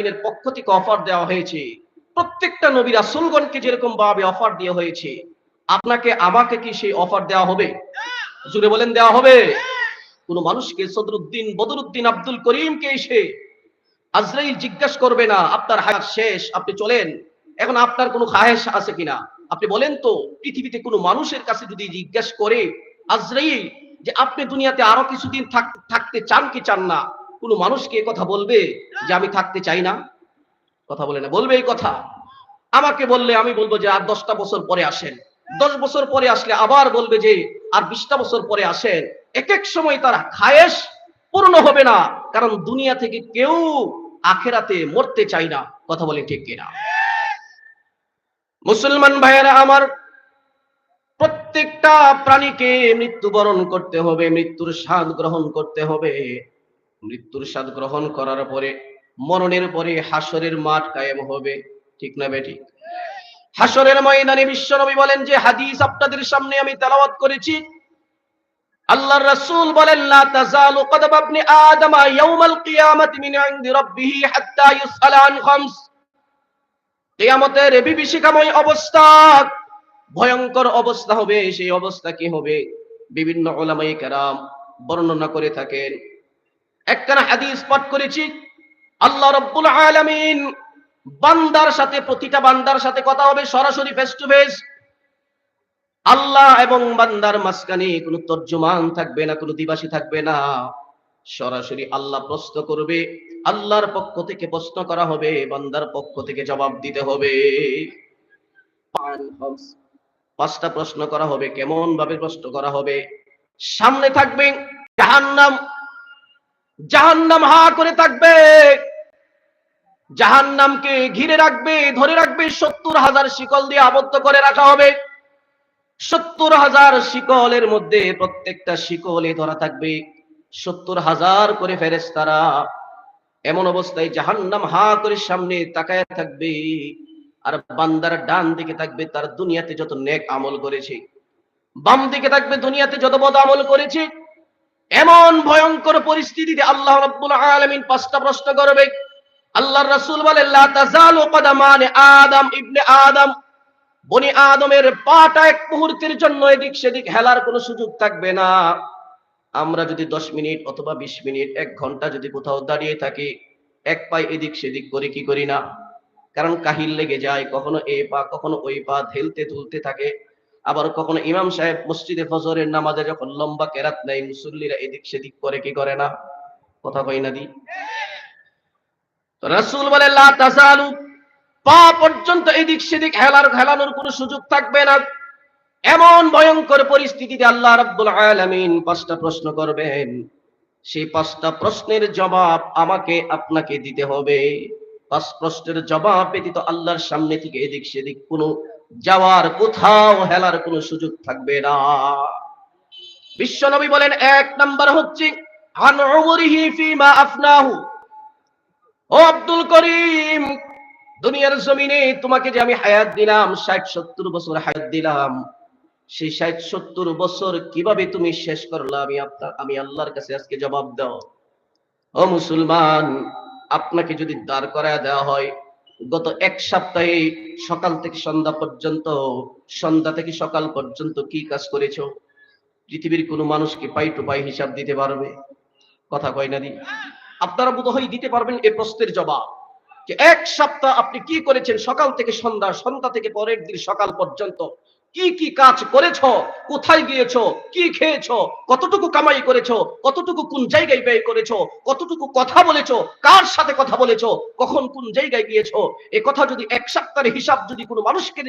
আলামিনের পক্ষ থেকে অফার দেওয়া হয়েছে। প্রত্যেকটা নবী রাসূলগণকে যেরকম ভাবে অফার দেওয়া হয়েছে, আপনাকে, আমাকে কি সেই অফার দেওয়া হবে? জুড়ে বলেন, দেওয়া হবে। কোন মানুষকে সদরুদ্দিন, বদরুদ্দিন আব্দুল করিমকে এসে আজরাইল জিজ্ঞাসা করবে না, আপনার হায়াত শেষ, আপনি চলেন। এখন আপনার কোনো খায়েশ আছে কিনা? আপনি বলেন তো, পৃথিবীতে কোনো মানুষের কাছে যদি জিজ্ঞাসা করে আজরাইল যে আপনি দুনিয়াতে আরও কিছুদিন থাক- থাকতে চান কি চান না? কোনো মানুষকে কথা বলবে যে আমি থাকতে চাই না? কথা বলে না, বলবে এই কথা। আমাকে বললে আমি বলব যে আর দশটা বছর পরে আসেন। দশ বছর পরে আসলে আবার বলবে যে আর বিশটা বছর পরে আসেন। এক এক সময় তার খায়েশ পূর্ণ হবে না, কারণ দুনিয়া থেকে কেউ আখেরাতে মরতে চাই না। কথা বলে ঠিক কিনা? মুসলমান ভাইয়েরা, আমার প্রত্যেকটা প্রাণীকে মৃত্যুবরণ করতে হবে, মৃত্যুর স্বাদ গ্রহণ করতে হবে। মৃত্যুর স্বাদ গ্রহণ করার পরে মরণের পরে হাসরের মাঠ কায়েম হবে, ঠিক না বেটি? হাসরের ময়দানে বিশ্বনবী বলেন যে হাদিস আপনাদের সামনে আমি তেলাওয়াত করেছি। আল্লাহর রাসূল বলেন, লা তাজালু কদম ইবনে আদম ইয়াউমাল কিয়ামাতি মিন ইনদি রাব্বিহি হাত্তা ইউসআলা আন খামস। কিয়ামতের বিভীষিকাময় অবস্থা, ভয়ঙ্কর অবস্থা হবে, সেই অবস্থা কি হবে? বিভিন্ন ওলামাই কেরাম বর্ণনা করে থাকেন একখানা হাদিস পাঠ করেছি, আল্লাহ রব্বুল আলামিন বান্দার সাথে, প্রতিটা বান্দার সাথে কথা হবে, সরাসরি ফেস টু ফেস আল্লাহ এবং বান্দার মাঝখানে কোনো তর্জমান থাকবে না, কোনো দিবাসী থাকবে না। সরাসরি আল্লাহ প্রশ্ন করবে, আল্লাহর পক্ষ থেকে প্রশ্ন করা হবে, বান্দার পক্ষ থেকে জবাব দিতে হবে। পাঁচটা প্রশ্ন করা হবে কেমন ভাবে প্রশ্ন করা হবে? সামনে থাকবে জাহান্নাম। জাহান্নাম হা করে থাকবে। জাহান্নামকে ঘিরে রাখবে, ধরে রাখবে, সত্তর হাজার শিকল দিয়ে আবদ্ধ করে রাখা হবে। সত্তর হাজার শিকলের মধ্যে প্রত্যেকটা শিকলে ধরা থাকবে। সত্তর হাজার করে ফেরেস্তারা এমন অবস্থায় জাহান্নাম হা করে সামনে তাকায় থাকবে আর বান্দার ডান দিকে থাকবে তার দুনিয়াতে যত নেক আমল করেছে, বাম দিকে থাকবে দুনিয়াতে যত বদ আমল করেছে এমন ভয়ঙ্কর পরিস্থিতিতে আল্লাহ রাব্বুল আলামিন পাঁচটা প্রশ্ন করবে। আল্লাহর রাসূল বলেন লা তাজালু কদামান আদম ইবনে আদম। বনি আদমের পাটা এক মুহূর্তের জন্য এদিক সেদিক হেলার কোনো সুযোগ থাকবে না। আমরা যদি দশ মিনিট অথবা বিশ মিনিট, এক ঘণ্টা যদি কোথাও দাঁড়িয়ে থাকি, এক পায়ে এদিক সেদিক করে কি করি না? কারণ কাহিল লেগে যায়, কখনো এ পা, কখনো ওই পা ঠেলতে তুলতে থাকে। আবার কখনো ইমাম সাহেব মসজিদে ফজরের নামাজে যখন লম্বা কেরাত নেয়, মুসল্লিরা এদিক সেদিক করে, কি করে না? কথা কই না দি? রাসূল বলে পা পর্যন্ত এদিক সেদিক হেলার হেলানোর কোনো সুযোগ থাকবে না। এমন ভয়ঙ্কর পরিস্থিতিতে আল্লাহ রাব্বুল আলামিন পাঁচটা প্রশ্ন করবেন। সেই পাঁচটা প্রশ্নের জবাব আমাকে, আপনাকে দিতে হবে। পাঁচ প্রশ্নের জবাব ব্যতীত আল্লাহর সামনে থেকে এদিক সেদিক কোনো যাওয়ার কোথাও হেলার কোনো সুযোগ থাকবে না। বিশ্বনবী বলেন, এক নাম্বার হচ্ছে ও আব্দুল করিম, দুনিয়ার জমিনে তোমাকে যে আমি হায়াত দিলাম, ষাট সত্তর বছর হায়াত দিলাম, সেই ষাট সত্তর বছর কীভাবে তুমি শেষ করলা? আমি আপনার, আমি আল্লাহর কাছে আজকে জবাব দাও ও মুসলমান, আপনাকে যদি দাঁড় করায় দেওয়া হয় গত এক সপ্তাহে সকাল থেকে সন্ধ্যা পর্যন্ত, সন্ধ্যা থেকে সকাল পর্যন্ত কি কাজ করেছ? পৃথিবীর কোনো মানুষকে পাই টু পাই হিসাব দিতে পারবে? কথা কয় না দি। আপনারা বোধহয় দিতে পারবেন এ প্রশ্নের জবাব যে এক সপ্তাহ আপনি কি করেছেন সকাল থেকে সন্ধ্যা সন্ধ্যা থেকে পরের দিন সকাল পর্যন্ত? কি কি কাজ করেছ? কোথায় গিয়েছো? কি খেয়েছো? কতটুকু কামাই করেছ? কতটুকু কোন জায়গায় ব্যয় করেছ? কতটুকু কথা বলেছ? কার সাথে কথা বলেছ? কখন কোন জায়গায় গিয়েছো? এ কথা যদি এক সপ্তাহের হিসাব যদি কোনো মানুষকে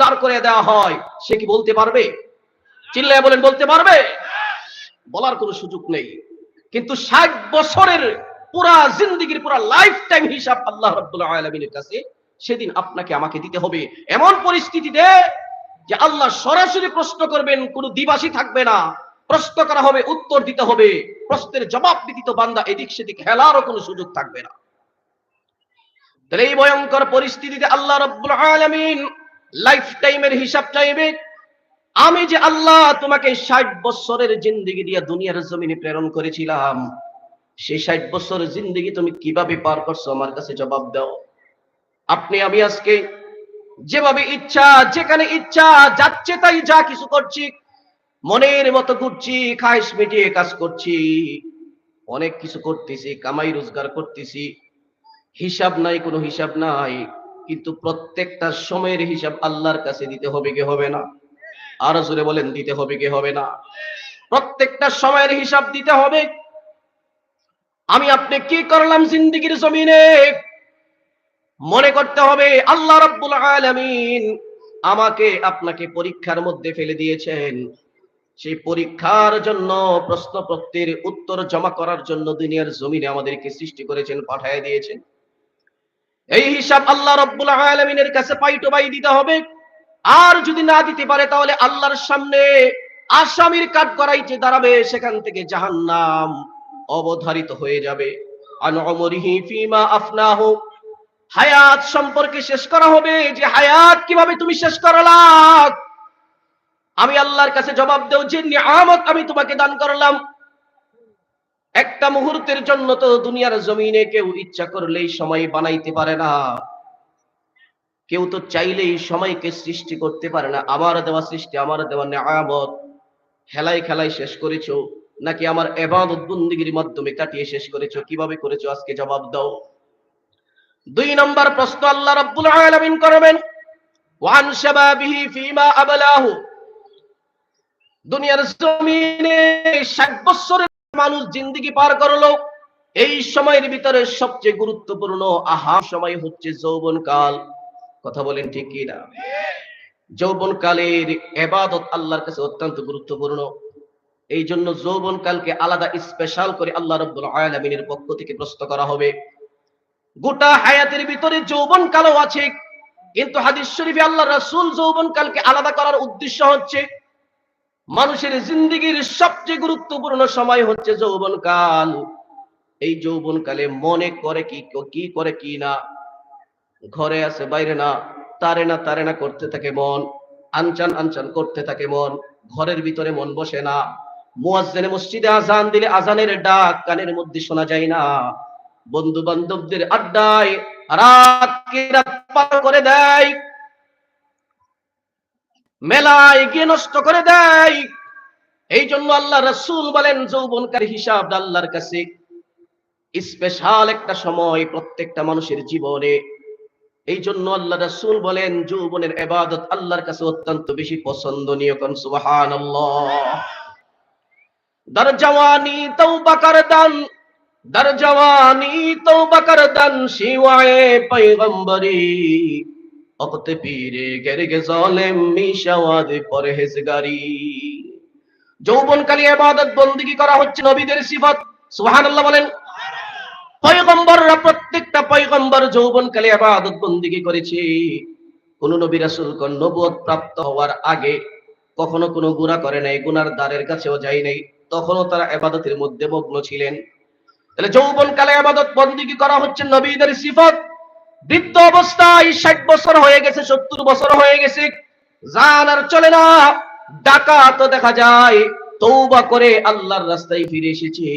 দাঁড় করে দেওয়া হয়, সে কি বলতে পারবে? চিল্লায় বলেন, বলতে পারবে? বলার কোনো সুযোগ নেই। কিন্তু ষাট বছরের পুরা জিন্দিগির পুরা লাইফ টাইম হিসাব আল্লাহ রাব্বুল আলামিনের কাছে, সেদিন আপনাকে আমাকে দিতে হবে। এমন পরিস্থিতিতে যে আল্লাহ সরাসরি প্রশ্ন করবেন, কোনো দিবাসী থাকবে না। প্রশ্ন করা হবে, উত্তর দিতে হবে। প্রশ্নের জবাব ব্যতীত বান্দা এদিক সেদিক হেলারও কোনো সুযোগ থাকবে না। তাহলে এই ভয়ঙ্কর পরিস্থিতিতে আল্লাহ রব্বুল আলামিন লাইফ টাইমের হিসাব চাইবে, আমি যে আল্লাহ তোমাকে ষাট বছরের জিন্দিগি দিয়ে দুনিয়ার জমিনে প্রেরণ করেছিলাম, সেই ষাট বছরের জিন্দগি তুমি কীভাবে পার করছ আমার কাছে জবাব দাও। আপনি আমি আজকে যেভাবে ইচ্ছা, যেখানে ইচ্ছা, যাচ্ছে তাই যা কিছু করছি। মনের মতো ঘুরছি খাইশ মিটিয়ে কাজ করছি। অনেক কিছু করতেছি, কামাই রোজগার করতেছি। হিসাব নাই, কোনো হিসাব নাই। কিন্তু প্রত্যেকটা সময়ের হিসাব আল্লাহর কাছে দিতে হবে কি হবে না? আরও জোরে বলেন, দিতে হবে কি হবে না? প্রত্যেকটা সময়ের হিসাব দিতে হবে। আমি আপনি কি করলাম জিন্দিগির জমিনে? মনে করতে হবে, আল্লাহ রাব্বুল আলামিন আমাকে আপনাকে পরীক্ষার মধ্যে ফেলে দিয়েছেন। সেই পরীক্ষার জন্য, প্রশ্নপত্রের উত্তর জমা করার জন্য দুনিয়ার জমিনে আমাদেরকে সৃষ্টি করেছেন, পাঠায় দিয়েছেন। এই হিসাব আল্লাহ রব্বুল আলমিনের কাছে পাইটো পাই দিতে হবে। আর যদি না দিতে পারে, তাহলে আল্লাহর সামনে আসামির কাঠ করাইতে দাঁড়াবে, সেখান থেকে জাহান্নাম অবধারিত হয়ে যাবে। আন অমরিহি ফিমা আফনাহু হায়াত সম্পর্কে শেষ করা হবে, যে হায়াত কীভাবে তুমি শেষ করলা? আমি আল্লাহর কাছে জবাব দেও, যে নিয়ামত আমি তোমাকে দান করলাম। একটা মুহূর্তের জন্য তো দুনিয়ার জমিনে কেউ ইচ্ছা করলেই সময় বানাইতে পারে না। কেউ তো চাইলেই সময়কে সৃষ্টি করতে পারে না। আমার দেওয়া সৃষ্টি, আমার দেওয়া নিয়ামত খেলাই খেলাই শেষ করেছ, নাকি আমার এবাদত বন্দিগির মাধ্যমে কাটিয়ে শেষ করেছ? কীভাবে করেছ? আজকে জবাব দাও। দুই নম্বর প্রশ্ন আল্লাহ রাব্বুল আলামিন করবেন, ওয়ান শাবাবিহি ফিমা আবলাহু। দুনিয়ার জমিনে ষাট বছরের মানুষ জিন্দিগি পার করল, এই সময়ের ভিতরে সবচেয়ে গুরুত্বপূর্ণ আহা সময় হচ্ছে যৌবন কাল কথা বলেন ঠিক কি না? যৌবন কালের এবাদত আল্লাহর কাছে অত্যন্ত গুরুত্বপূর্ণ। এই জন্য যৌবন কালকে আলাদা স্পেশাল করে আল্লাহ রব্বুল আলামিনের পক্ষ থেকে প্রশ্ন করা হবে। গোটা হায়াতের ভিতরে যৌবন কালও আছে। কিন্তু হাদিস শরীফে আল্লাহ রাসূল যৌবন কালকে আলাদা করার উদ্দেশ্য হচ্ছে, মানুষের জিন্দগির সবচেয়ে গুরুত্বপূর্ণ সময় হচ্ছে যৌবন কাল এই যৌবন কালে মনে করে কি কি করে কি না? ঘরে আছে, বাইরে না, তারে না তারে না করতে থাকে মন, আনচান আনচান করতে থাকে মন, ঘরের ভিতরে মন বসে না। মুয়াজ্জিনে মসজিদে আজান দিলে আজানের ডাক কানের মধ্যে শোনা যায় না। বন্ধু বান্ধবদের আড্ডায় রাত রাত পার করে দেয়। মেলায় গিয়ে নষ্ট করে দেয়। এই জন্য আল্লাহ রসুল বলেন, যৌবনকার হিসাব আল্লাহর কাছে স্পেশাল একটা সময় প্রত্যেকটা মানুষের জীবনে। এই জন্য আল্লাহ রসুল বলেন, যৌবনের এবাদত আল্লাহর কাছে অত্যন্ত বেশি পছন্দনীয় কোন সুবাহান দর জওয়ানি তৌবা কর দান জওয়ানি তৌবা কর দান শিওয়ায়ে পয়গম্বরী। অকতে পীরে গেরগে জালেম মিশাওয়াদ পরহেজগারি। যৌবনকালী ইবাদত বন্দেগী করা হচ্ছে নবীদের সিফত। সুবহানাল্লাহ বলেন, পয়গম্বররা প্রত্যেকটা পয়গম্বর যৌবনকালে ইবাদত বন্দেগী করেছে। কোন নবী রাসূল কোন নবুয়ত প্রাপ্ত হওয়ার আগে কখনো কোনো গুনাহ করে নাই গুনার দ্বারের কাছেও যায় নাই। তখনও তারা ইবাদতের মধ্যে মগ্ন ছিলেন। তাহলে যৌবনকালে ইবাদত বন্দেগী করা হচ্ছে নবীদের সিফত। বৃদ্ধ অবস্থায় ষাট বছর হয়ে গেছে, সত্তর বছর হয়ে গেছে। জান আর চলে না, ডাকাত দেখা যায় তৌবা করে আল্লাহর রাস্তায় ফিরে এসেছে।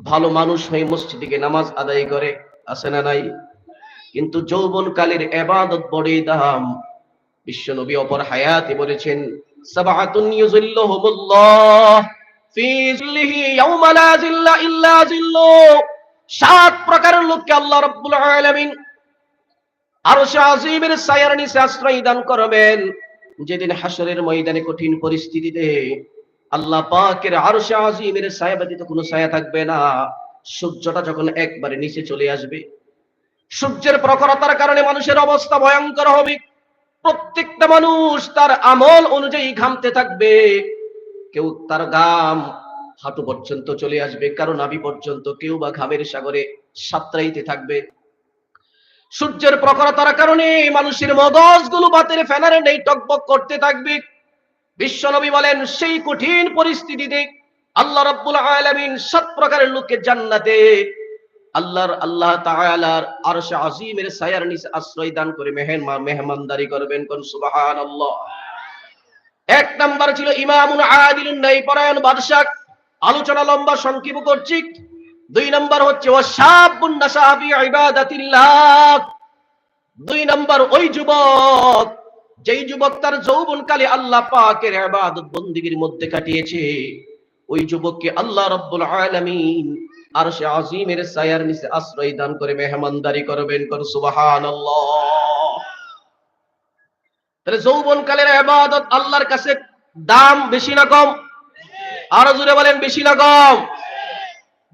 ভালো মানুষ হয়ে মসজিদে নামাজ আদায় করে, আছে না নাই? কিন্তু যৌবন কালের এবাদত বড়ই দাম। বিশ্ব নবী অপর হায়াতে বলেছেন সাবাতুন ইউজিল্লুহুমুল্লাহ সাত প্রকারের লোককে আল্লাহ রাব্বুল আশ্রয় দান করবেন। যেদিন হাসরের ময়দানে কঠিন পরিস্থিতিতে আল্লাহ পাকের আজিমের ছায়া ব্যতীত কোনো ছায়া থাকবে না। সূর্যটা যখন একবারে নিচে চলে আসবে, সূর্যের প্রখরতার কারণে মানুষের অবস্থা ভয়ঙ্কর হবে। প্রত্যেকটা মানুষ তার আমল অনুযায়ী ঘামতে থাকবে। কেউ তার গাম হাঁটু পর্যন্ত চলে আসবে, কারণ নাভি পর্যন্ত কেউ বা ঘামের সাগরে সাঁতরাইতে থাকবে। সূর্যের প্রখরতার কারণে মানুষের মগজগুলো বাতের ফেনারে নেই, টকবক করতে থাকবে। বিশ্বনবী বলেন, সেই কঠিন পরিস্থিতিতে আল্লাহ রাব্বুল আলামিন সাত প্রকারের লোককে জান্নাতে, আল্লাহর, আল্লাহ তাআলার আরশে আজিমের ছায়ার নিচে আশ্রয় দান করে মেহমান, মেহমানদারি করবেন। কোন সুবহানাল্লাহ। এক নাম্বার ছিল ইমামুন আদিলুন নাই, পরায়ণ বাদশাহ। আলোচনা লম্বা, সংক্ষেপ করছি। দুই নম্বর হচ্ছে, ওয়াশাবুন নাশা ফি ইবাদাতিল্লাহ। দুই নম্বর, ওই যুবক, যেই যুবক তার যৌবনকালে আল্লাহ পাকের ইবাদত বন্দিগির মধ্যে কাটিয়েছে। ওই যুবককে আল্লাহ রাব্বুল আলামিন আরশে আজিমের ছায়ার নিচে আশ্রয় দান করে মেহমানদারি করবেন কর সুবহানাল্লাহ। তাহলে যৌবনকালের ইবাদত আল্লাহর কাছে দাম বেশি না কম? আরও জোরে বলেন, বেশি না কম?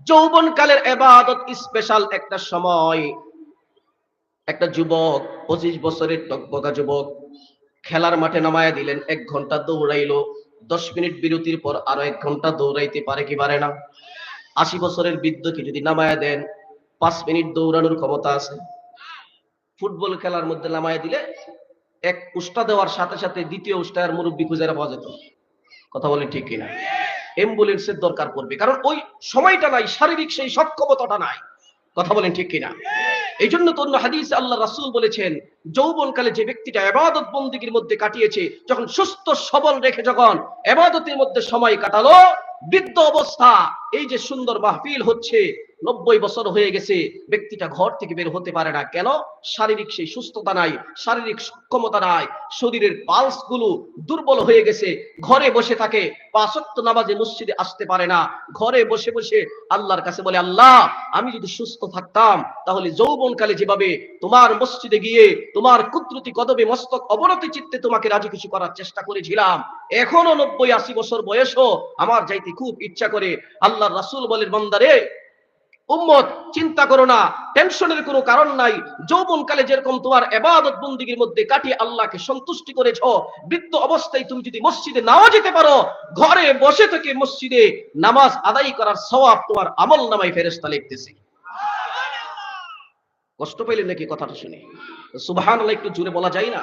যৌবনকালের এবাদত স্পেশাল একটা সময়। একটা যুবক, পঁচিশ বছরের টকবকা যুবক, খেলার মাঠে নামায়া দিলেন, এক ঘণ্টা দৌড়াইলো। দশ মিনিট বিরতির পর আরও এক ঘণ্টা দৌড়াইতে পারে কি পারে না? আশি বছরের বৃদ্ধকে যদি নামায়া দেন, পাঁচ মিনিট দৌড়ানোর ক্ষমতা আছে। ফুটবল খেলার মধ্যে নামায়া দিলে এক উষ্টা দেওয়ার সাথে সাথে দ্বিতীয় উষ্টার মুরব্বী খুঁজে পাওয়া যেত। কথা বলেন ঠিক কিনা? অ্যাম্বুলেন্সের দরকার পড়বে, কারণ ওই সময়টা নাই, শারীরিক সেই সক্ষমতাটা নাই। কথা বলেন ঠিক কিনা? এই জন্য তো অন্য হাদিস আল্লাহ রাসুল বলেছেন, যৌবনকালে যে ব্যক্তিটা এবাদত বন্দিগির মধ্যে কাটিয়েছে, যখন সুস্থ, সবল রেখে যখন এবাদতের মধ্যে সময় কাটালো, বৃদ্ধ অবস্থা, এই যে সুন্দর মাহফিল হচ্ছে নব্বই বছর হয়ে গেছে, ব্যক্তিটা ঘর থেকে বের হতে পারে না। কেন? শারীরিক সেই সুস্থতা নাই, শারীরিক সক্ষমতা নাই, শরীরের পালসগুলো দুর্বল হয়ে গেছে, ঘরে বসে থাকে নামাজে মসজিদে আসতে পারে না। ঘরে বসে বসে আল্লাহর কাছে বলে, আল্লাহ, আমি যদি সুস্থ থাকতাম, তাহলে যৌবনকালে যেভাবে তোমার মসজিদে গিয়ে তোমার কুদরতি কদবে মস্তক অবনতি চিত্তে তোমাকে রাজি খুশি করার চেষ্টা করেছিলাম, এখনও নব্বই আশি বছর বয়সও আমার যাইতে খুব ইচ্ছা করে। আল্লাহর রাসূল বলেন বন্দারে উম্মত, চিন্তা করো না, টেনশনের কোনো কারণ নাই। যৌবনকালে যেরকম তোমার এবাদত বন্দিগির মধ্যে কাটিয়ে আল্লাহকে সন্তুষ্টি করেছ বৃদ্ধ অবস্থায় তুমি যদি মসজিদে নাও যেতে পারো, ঘরে বসে থেকে মসজিদে নামাজ আদায় করার সওয়াব তোমার আমল নামাই ফেরেশতা লিখতেছে। কষ্ট পেলেন নাকি কথাটা শুনে। সুবহানাল্লাহ, একটু জুড়ে বলা যায় না?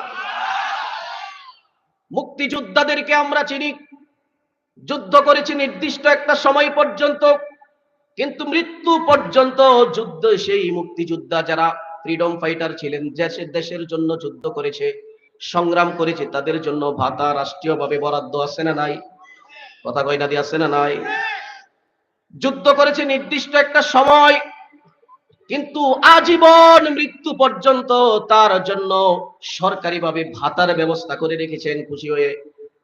মুক্তিযোদ্ধাদেরকে আমরা চিনি। যুদ্ধ করেছি নির্দিষ্ট একটা সময় পর্যন্ত। কিন্তু মৃত্যু পর্যন্ত যুদ্ধ সেই মুক্তিযোদ্ধা যারা ফ্রিডম ফাইটার ছিলেন দেশের জন্য যুদ্ধ করেছে, সংগ্রাম করেছে, তাদের জন্য ভাতা রাষ্ট্রীয়ভাবে বরাদ্দ আছে না নাই? কথা কয়না দিয়ে আছে না নাই? যুদ্ধ করেছে নির্দিষ্ট একটা সময়, কিন্তু আজীবন মৃত্যু পর্যন্ত তার জন্য সরকারিভাবে ভাতার ব্যবস্থা করে রেখেছেন খুশি হয়ে।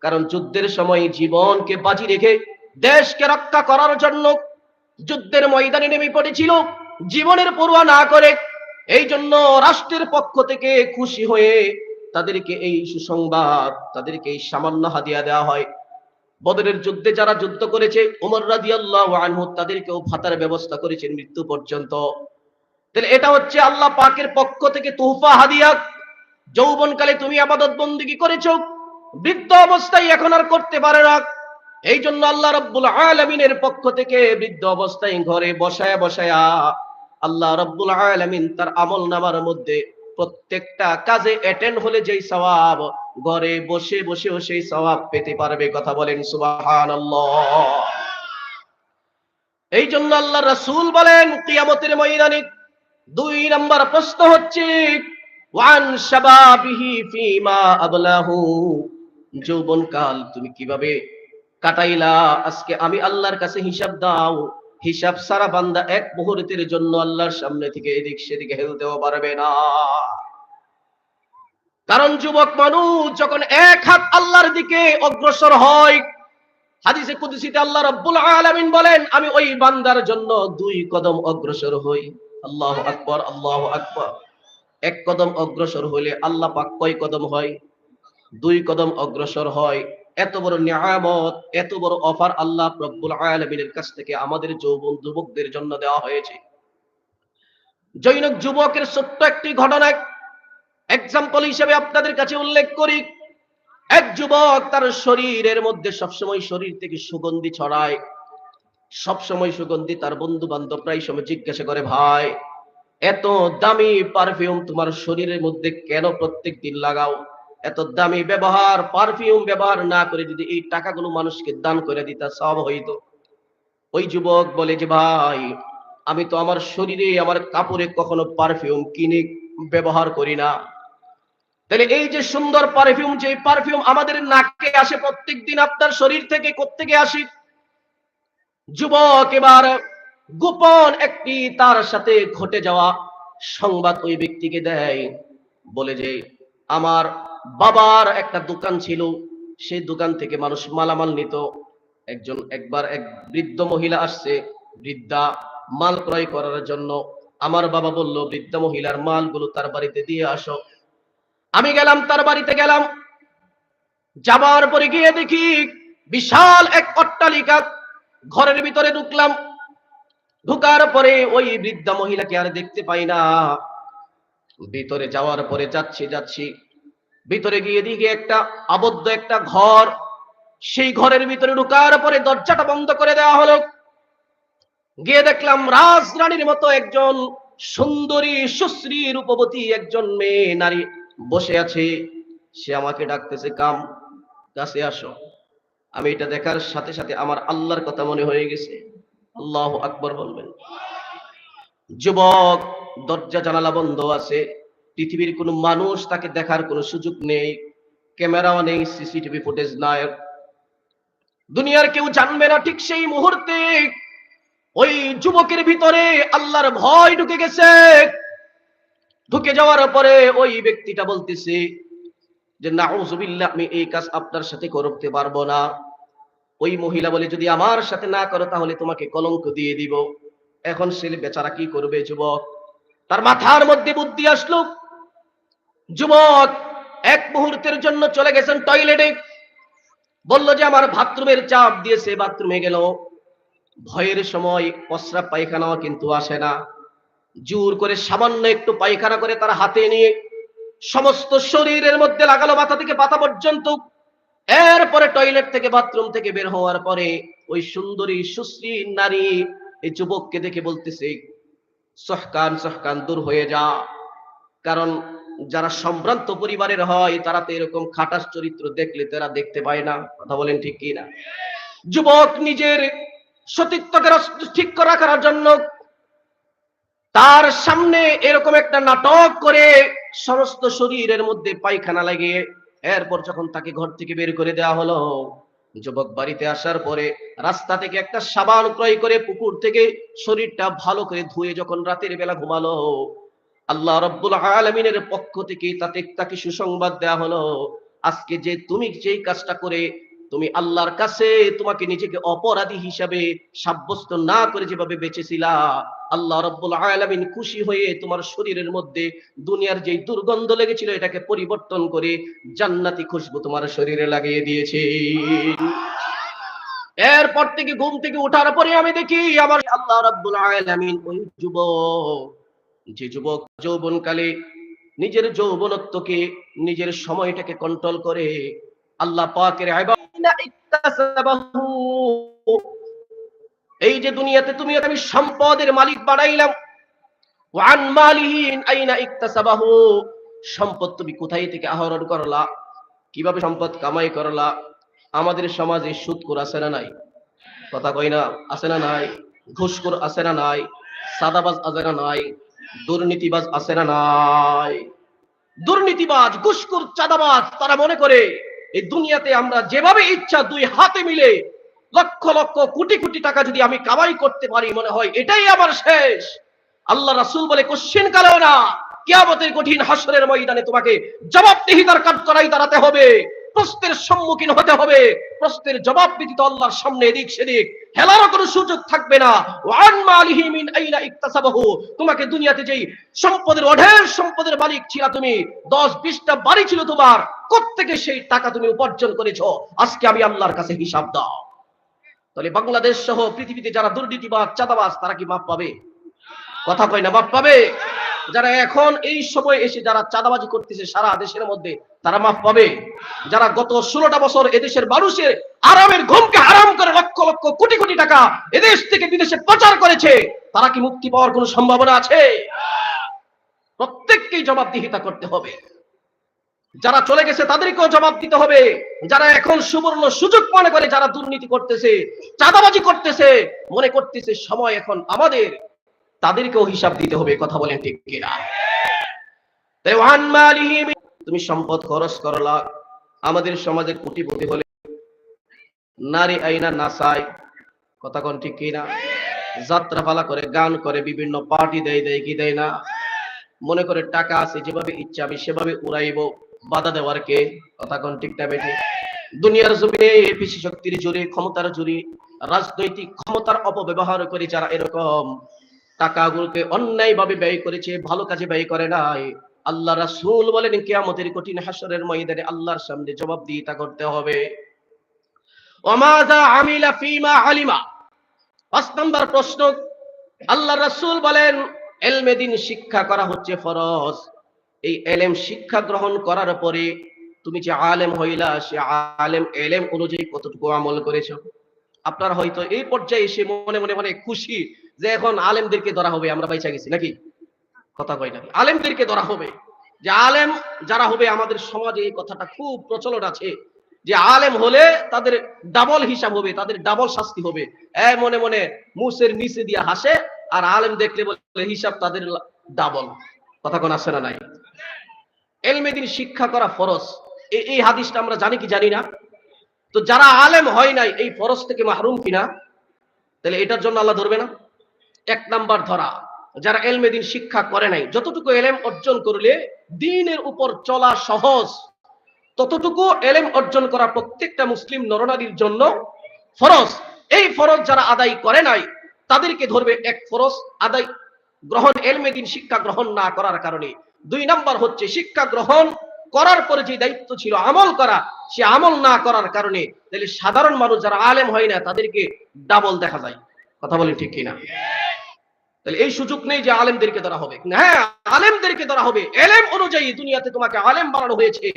কারণ যুদ্ধের সময় জীবনকে বাজি রেখে দেশকে রক্ষা করার জন্য যুদ্ধের ময়দানে নেমে পড়েছিল। জীবনের পড়ুয়া না করে এই জন্য রাষ্ট্রের পক্ষ থেকে খুশি হয়ে তাদেরকে এই সুসংবাদ, তাদেরকে এই সামান্য হাদিয়া দেওয়া হয়। বদরের যুদ্ধে যারা যুদ্ধ করেছে, উমর রাদিয়াল্লাহু আনহু তাদেরকেও ভাতার ব্যবস্থা করেছেন মৃত্যু পর্যন্ত। তাহলে এটা হচ্ছে আল্লাহ পাকের পক্ষ থেকে তোহফা, হাদিয়া। যৌবনকালে তুমি আবাদত বন্দিগি করেছ? বৃদ্ধ অবস্থায় এখন আর করতে পারে না। এই জন্য আল্লাহ রব্বুল আলমিনের পক্ষ থেকে বৃদ্ধ অবস্থায় ঘরে বসায় বসায়া আল্লাহ রব্বুল আলমিন তার আমল নামার মধ্যে প্রত্যেকটা কাজে অ্যাটেন্ড হলে যেই সওয়াব, ঘরে বসে বসেও সেই সওয়াব পেতে পারবে কথা বলেন সুবহানাল্লাহ। এই জন্য আল্লাহ রাসূল বলেন, কিয়ামতের ময়দানে দুই নম্বর প্রশ্ন হচ্ছে, ওয়ান শাবাবিহি ফিমা আবলাহু যৌবনকাল তুমি কীভাবে কাটাইলা, আজকে আমি আল্লাহর কাছে হিসাব দাও। হিসাব সারা বান্দা এক মুহূর্তের জন্য আল্লাহর সামনে থেকে এদিক সেদিকে হেলতেও পারবে না। কারণ যুবক মানুষ, যখন এক হাত আল্লাহর দিকে অগ্রসর হয়, হাদিসে কুদসিতে আল্লাহ রাব্বুল আলামিন বলেন, আমি ওই বান্দার জন্য দুই কদম অগ্রসর হই। আল্লাহু আকবর আল্লাহু আকবর। এক কদম অগ্রসর হইলে আল্লাহ পাক কয় কদম হয়? দুই কদম অগ্রসর হয়। এত বড় নিয়ামত, এত বড় অফার আল্লাহ রব্বুল আলামিনের কাছ থেকে আমাদের যৌবন যুবকদের জন্য দেওয়া হয়েছে। জৈনক যুবকের সত্য একটি ঘটনা এক্সাম্পল হিসেবে আপনাদের কাছে উল্লেখ করি। এক যুবক তার শরীরের মধ্যে সবসময় শরীর থেকে সুগন্ধি ছড়ায়। সবসময় সুগন্ধি তার বন্ধু বান্ধব প্রায় সময় জিজ্ঞাসা করে, ভাই, এত দামি পারফিউম তোমার শরীরের মধ্যে কেন প্রত্যেক দিন লাগাও? এত দামি ব্যবহার পারফিউম ব্যবহার না করে যদি এই টাকাগুলো মানুষকে দান করে দিতা, সব হইতো। ওই যুবক বলে যে, ভাই, আমি তো আমার শরীরে, আমার কাপড়ে কখনো পারফিউম কিনে ব্যবহার করি না। তাহলে এই যে সুন্দর পারফিউম যে পারফিউম আমাদের নাকে আসে প্রত্যেক দিন আপনার শরীর থেকে কোত্থেকে আসি? যুবক, এবার গোপন একটি তার সাথে ঘটে যাওয়া সংবাদ ওই ব্যক্তিকে দেয়। বলে যে, আমার বাবার একটা দোকান ছিল, সেই দোকান থেকে মানুষ মালামাল নিত। একজন, একবার এক বৃদ্ধ মহিলা আসছে, বৃদ্ধা মাল ক্রয় করার জন্য। আমার বাবা বলল, বৃদ্ধ মহিলার মালগুলো তার বাড়িতে দিয়ে আসো। আমি গেলাম, তার বাড়িতে গেলাম। যাবার পরে গিয়ে দেখি বিশাল এক অট্টালিকা ঘরের ভিতরে ঢুকলাম। ঢুকার পরে ওই বৃদ্ধা মহিলাকে আর দেখতে পাই না। ভিতরে যাওয়ার পরে যাচ্ছি যাচ্ছি। ভিতরে গিয়ে দিকে একটা আবদ্ধ একটা ঘর, সেই ঘরের ভিতরে ঢুকার পরে দরজাটা বন্ধ করে দেওয়া হলো। গিয়ে দেখলাম রাজরানীর মতো একজন সুন্দরী, সুশ্রী রূপবতী একজন মেয়ে, নারী বসে আছে। সে আমাকে ডাকতেছে, কাম, কাছে আসো। আমি এটা দেখার সাথে সাথে আমার আল্লাহর কথা মনে হয়ে গেছে। আল্লাহ আকবর বলবেন। যুবক, দরজা জানালা বন্ধ আছে। পৃথিবীর কোনো মানুষ তাকে দেখার কোনো সুযোগ নেই, ক্যামেরাও নেই, সিসিটিভি ফুটেজ নাই। দুনিয়ার কেউ জানবে না ঠিক সেই মুহূর্তে ওই যুবকের ভিতরে আল্লাহর ভয় ঢুকে গেছে। ঢুকে যাওয়ার পরে ওই ব্যক্তিটা বলতেছে যে নাউজুবিল্লাহ আমি এই কাজ আপনার সাথে করতে পারব না। ওই মহিলা বলে, যদি আমার সাথে না করো তাহলে তোমাকে কলঙ্ক দিয়ে দিব। এখন সে বেচারা কি করবে, যুবক? তার মাথার মধ্যে বুদ্ধি আসলো। যুবক এক মুহূর্তের জন্য চলে গেছেন টয়লেটে বলল যে, আমার বাথরুমের চাপ দিয়েছে, বাথরুমে গেল। ভয়ের সময় প্রস্রাব পায়খানাও কিন্তু আসে না। জোর করে সামান্য একটু পায়খানা করে তার হাতে নিয়ে সমস্ত শরীরের মধ্যে লাগালো, মাথা থেকে পাতা পর্যন্ত। এরপরে টয়লেট থেকে বাথরুম থেকে বের হওয়ার পরে ওই সুন্দরী, সুশ্রী নারী এই যুবককে দেখে বলতেছে, সহকান সহকান, দূর হয়ে যা। কারণ যারা সম্ভ্রান্ত পরিবারের হয়, তারা তো এরকম খাটাস চরিত্র দেখলে তারা দেখতে পায় না। কথা বলেন ঠিক কি না? যুবক নিজের সতীত্বকে ঠিক রাখার জন্য তার সামনে এরকম একটা নাটক করে সমস্ত শরীরের মধ্যে পায়খানা লাগিয়ে এরপর যখন তাকে ঘর থেকে বের করে দেওয়া হলো, যুবক বাড়িতে আসার পরে রাস্তা থেকে একটা সাবান ক্রয় করে পুকুর থেকে শরীরটা ভালো করে ধুয়ে যখন রাতের বেলা ঘুমালো আল্লাহ রব্বুল আলমিনের পক্ষ থেকে তাতে তাকে সুসংবাদ দেওয়া হলো, আজকে যে তুমি যেই কাজটা করে, তুমি আল্লাহর কাছে তোমাকে নিজেকে অপরাধী হিসাবে সাব্যস্ত না করে যেভাবে বেঁচেছিলা, আল্লাহ রব্বুল আলামিন খুশি হয়ে তোমার শরীরের মধ্যে দুনিয়ার যেই দুর্গন্ধ লেগেছিল এটাকে পরিবর্তন করে জান্নাতি খুশবু তোমার শরীরে লাগিয়ে দিয়েছে। এরপর থেকে ঘুম থেকে ওঠার পরে আমি দেখি, আমার আল্লাহ রাব্বুল আলামিন ওই যুবক যে যুবক যৌবনকালে নিজের যৌবনত্বকে, নিজের সময়টাকে কন্ট্রোল করে, আল্লাহ পাকের এই যে দুনিয়াতে তুমি আমি সম্পদের মালিক বানাইলাম। ওয়ান মালিহিন আইনা সম্পদ তুমি কোথায় থেকে আহরণ করলা? কীভাবে সম্পদ কামাই করলা? আমাদের সমাজে সুদখোর আছে না নাই? কথা কই না? আছে না নাই? ঘুষখোর আছে না নাই? সাদাবাজ আছে না নাই? দুর্নীতিবাজ আছে না নাই? দুর্নীতিবাজ, ঘুষখোর, চাঁদাবাজ, তারা মনে করে এই দুনিয়াতে আমরা যেভাবে ইচ্ছা দুই হাতে মিলে লক্ষ লক্ষ কোটি কোটি টাকা যদি আমি কামাই করতে পারি, মনে হয় এটাই আমার শেষ। আল্লাহ রাসুল বলে, কোশ্চেন কালেও না কিয়ামতের কঠিন হাসরের ময়দানে তোমাকে জবাবদিহিতার কাজ করাই দাঁড়াতে হবে। প্রশ্নের সম্মুখীন হতে হবে। প্রশ্নের জবাব ব্যতীত আল্লাহর সামনে এদিক সেদিক। হেলারও কোনো সুযোগ থাকবে না। ওয়ান মালিহি মিন আইনা ইকতাসাবাহু। তোমাকে দুনিয়াতে যেই সম্পদের অঢের সম্পদের মালিক ছিল তুমি, দশ বিশটা বাড়ি ছিল তোমার, কোত্থেকে সেই টাকা তুমি উপার্জন করেছ? আজকে আমি আল্লাহর কাছে হিসাব দাও। তাহলে বাংলাদেশ সহ পৃথিবীতে যারা দুর্নীতিবাজ, চাঁদাবাজ, তারা কি মাপ পাবে? কথা কয় না, মাপ পাবে? যারা এখন এই সময় এসে যারা চাঁদাবাজি করতেছে সারা দেশের মধ্যে, তারা মাপ পাবে। যারা গত ষোলোটা বছর এদেশের মানুষের আরামের ঘুমকে হারাম করে লক্ষ লক্ষ কোটি কোটি টাকা এদেশ থেকে বিদেশে প্রচার করেছে, তারা কি মুক্তি পাওয়ার কোনো সম্ভাবনা আছে? প্রত্যেককেই জবাবদিহিতা করতে হবে। যারা চলে গেছে তাদেরকেও জবাব দিতে হবে। যারা এখন সুবর্ণ সুযোগ মনে করে যারা দুর্নীতি করতেছে, চাঁদাবাজি করতেছে, মনে করতেছে সময় এখন আমাদের তাদেরকেও হিসাব দিতে হবে কথা বলেন ঠিক কিনা? তুমি সম্পদ খরচ করলা, আমাদের সমাজে কোটিপতি হলে নারী আইনা নাসাই, কথা কোন ঠিক কিনা? যাত্রা পালা করে, গান করে, বিভিন্ন পার্টি দেয় দেয় কি দেয় না? মনে করে টাকা আছে, যেভাবে ইচ্ছা আমি সেভাবে উড়াইব, বাধা দেওয়ার কে? কথা কোন ঠিকটা বেঠে? দুনিয়ার জমিনে পেশি শক্তির জোরে ক্ষমতার জোরে রাজনৈতিক ক্ষমতার অপব্যবহার করে যারা এরকম টাকাগুলোকে অন্যায় ভাবে ব্যয় করেছে, ভালো কাজে ব্যয় করে নাই। আল্লাহ রাসূল বলেন, কিয়ামতের কঠিন হাসরের ময়দানে আল্লাহর সামনে জবাবদিহিতা করতে হবে। ওমাযা আমিলা ফিমা আলিমা। পাঁচ নম্বর প্রশ্ন, আল্লাহ বলেন শিক্ষা করা হচ্ছে ফরজ। এই এলেম শিক্ষা গ্রহণ করার পরে তুমি যে আলেম হইলা, সে আলেম এলেম অনুযায়ী কতটুকু আমল করেছ? আপনার হয়তো এই পর্যায়ে এসে মনে মনে মনে খুশি যে এখন আলেমদেরকে ধরা হবে, আমরা বাইচা গেছি, নাকি? কথা কই নাকি? আলেমদেরকে ধরা হবে। যে আলেম যারা হবে, আমাদের সমাজে এই কথাটা খুব প্রচলন আছে যে আলেম হলে তাদের ডাবল হিসাব হবে, তাদের ডাবল শাস্তি হবে। এ মনে মনে মুসের নিচে দিয়ে হাসে, আর আলেম দেখলে বলে হিসাব তাদের ডাবল। কথা কোন আসে না নাই? এলমেদিন শিক্ষা করা ফরজ। এই- হাদিসটা আমরা জানি কি জানি না? তো যারা আলেম হয় নাই, এই ফরজ থেকে মাহরুম কিনা? তাহলে এটার জন্য আল্লাহ ধরবে না? এক নাম্বার ধরা। যারা এলমেদিন শিক্ষা করে নাই, যতটুকু এলেম অর্জন করলে দিনের উপর চলা সহজ। ততটুকু এলেম অর্জন করা প্রত্যেকটা মুসলিম নরনারীর জন্য ফরজ। এই ফরজ যারা আদায় করে নাই, তাদেরকে ধরবে এক ফরজ আদায় গ্রহণ এলমেদিন শিক্ষা গ্রহণ না করার কারণে। দুই নাম্বার হচ্ছে শিক্ষা গ্রহণ করার পরে যে দায়িত্ব ছিল আমল করা, সে আমল না করার কারণে। তাহলে সাধারণ মানুষ যারা আলেম হয় না, তাদেরকে ডাবল দেখা যায়। কথা বলি ঠিক কিনা? তাহলে এই সুযোগ নেই যে আলেমদেরকে ধরা হবে। হ্যাঁ আলেমদেরকে ধরা হবে। এলেম অনুযায়ী দুনিয়াতে তোমাকে আলেম বানানো হয়েছে।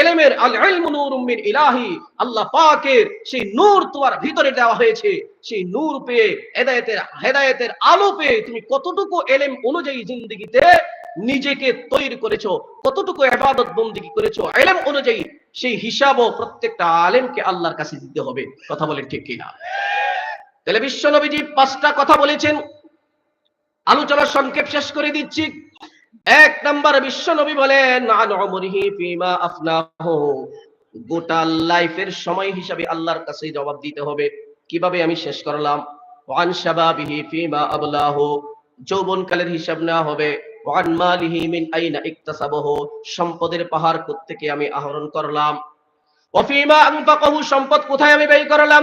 এলেমের আল ইলমু ইলাহি, আল্লাহ পাকের সেই নূর তোমার ভিতরে দেওয়া হয়েছে। সেই নূর পেয়ে, হেদায়েতের হেদায়েতের আলো পেয়ে তুমি কতটুকু এলেম অনুযায়ী জিন্দগিতে নিজেকে তৈরি করেছ, কতটুকু ইবাদত বন্দেগী করেছ, এলেম অনুযায়ী সেই হিসাবও প্রত্যেকটা আলেমকে আল্লাহর কাছে দিতে হবে। কথা বলেন ঠিক কিনা? তাহলে বিশ্ব নবীজি পাঁচটা কথা বলেছেন। আলোচনা সংক্ষেপ শেষ করে দিচ্ছি। এক নাম্বার বিশ্ব নবী বলেন ফিমা গোটা লাইফের সময় হিসাবে আল্লাহর কাছে জবাব দিতে হবে। কীভাবে আমি শেষ করলাম? ওয়ান ফিমা হিসাব হবে। ওয়ান মালিহি মিন আইনা সম্পদের পাহাড় থেকে আমি আহরণ করলাম। ওয়াফিমা আনফাকাহু। সম্পদ কোথায় আমি ব্যয় করলাম?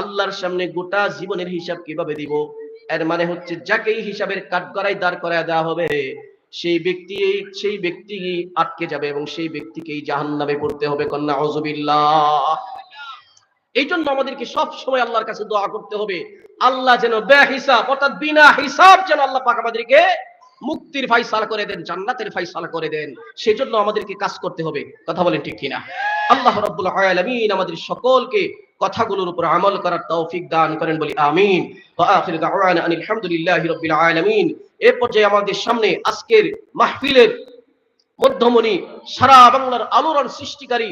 আল্লাহর সামনে গোটা জীবনের হিসাব কীভাবে দিব? এর মানে হচ্ছে যাকে এই হিসাবের কাঠগড়ায় দাঁড় করায় দেওয়া হবে, সেই ব্যক্তি সেই ব্যক্তি আটকে যাবে এবং সেই ব্যক্তিকেই জাহান্নামে পড়তে হবে, কন্যা অজবিল্লাহ এই জন্য আমাদেরকে সব সময় আল্লাহর কাছে দোয়া করতে হবে, আল্লাহ যেন বে হিসাব অর্থাৎ বিনা হিসাব যেন আল্লাহ পাক আমাদেরকে মুক্তির ফাইসালা করে দেন, জান্নাতের ফাইসালা করে দেন, সেজন্য আমাদেরকে কাজ করতে হবে। কথা বলেন ঠিক কিনা? আল্লাহ রাব্বুল আলামিন আমাদের সকলকে কথাগুলোর উপর আমল করার তৌফিক দান করেন বলি আমিন। ওয়া রবিল আলামিন। এ পর্যায়ে আমাদের সামনে আজকের মাহফিলের মধ্যমণি সারা বাংলার আলোড়ন সৃষ্টিকারী